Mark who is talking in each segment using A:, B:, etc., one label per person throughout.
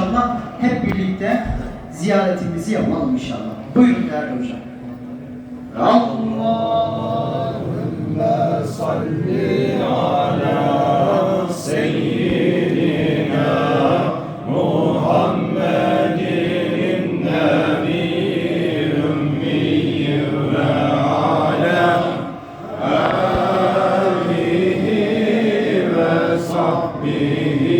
A: inşallah hep birlikte ziyaretimizi yapalım inşallah. Buyurun değerli hocam.
B: Allahümme salli ala seyyidina Muhammedin nebi ümmi ve ala alihi ve sahbihi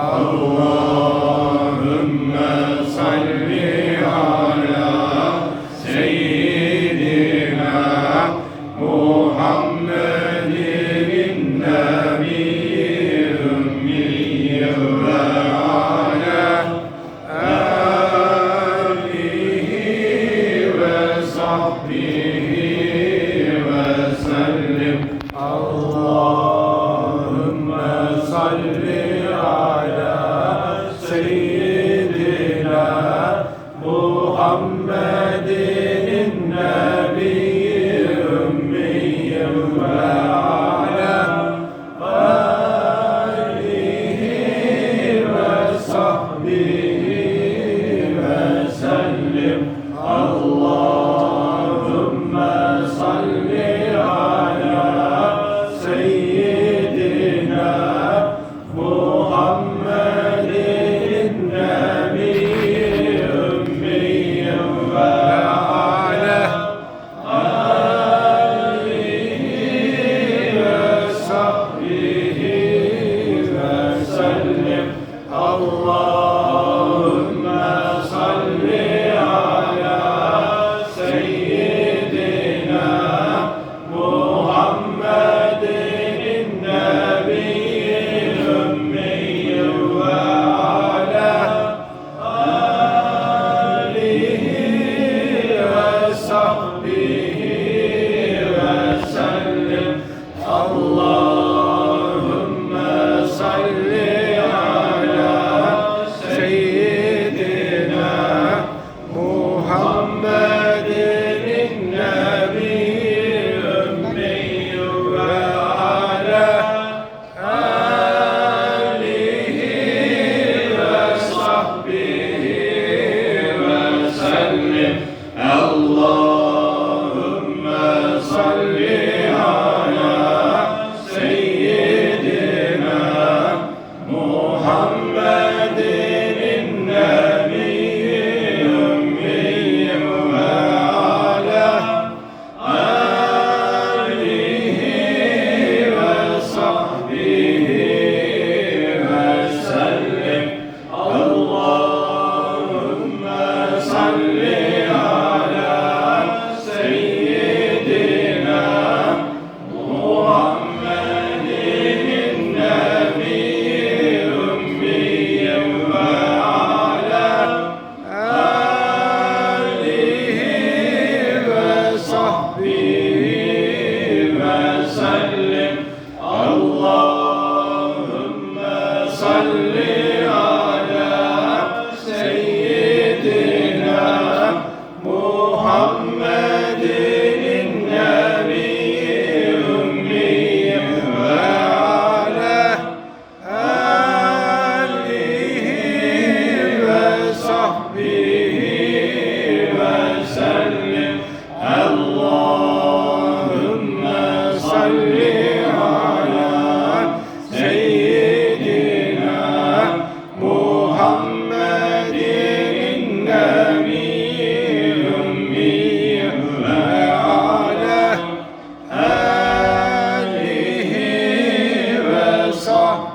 B: Amen.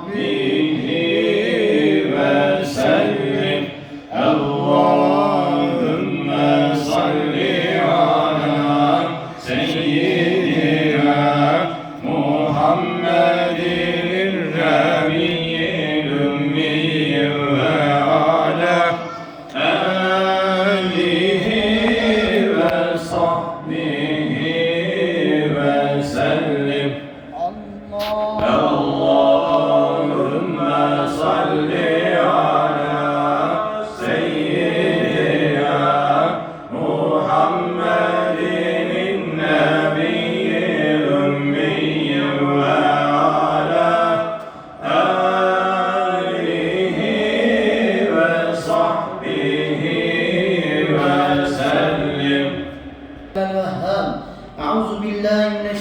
B: நீ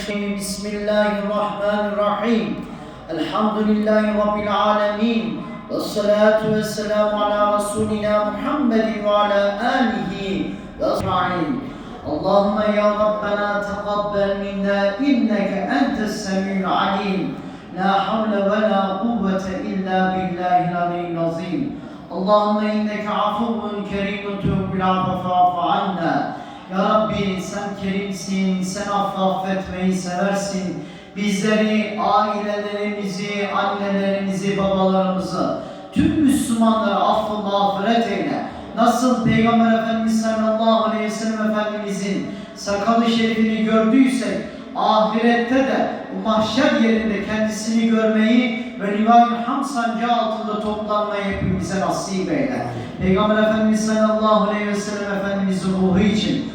A: بسم الله الرحمن الرحيم. الحمد لله رب العالمين. والصلاة والسلام على رسولنا محمد وعلى آله وأجمعين اللهم يا ربنا تقبل منا إنك أنت السميع العليم. لا حول ولا قوة إلا بالله العلي العظيم. اللهم إنك عفو كريم. تحب العفو فاعف عنا. Ya Rabbi sen kerimsin, sen affetmeyi seversin. Bizleri, ailelerimizi, annelerimizi, babalarımızı, tüm Müslümanları affı mağfiret eyle. Nasıl Peygamber Efendimiz sallallahu aleyhi ve sellem Efendimizin sakalı şerifini gördüysek, ahirette de bu mahşer yerinde kendisini görmeyi ve Rivayet Ham sancağı altında toplanmayı hepimize nasip eyle. Peygamber Efendimiz sallallahu aleyhi ve sellem Efendimizin ruhu için,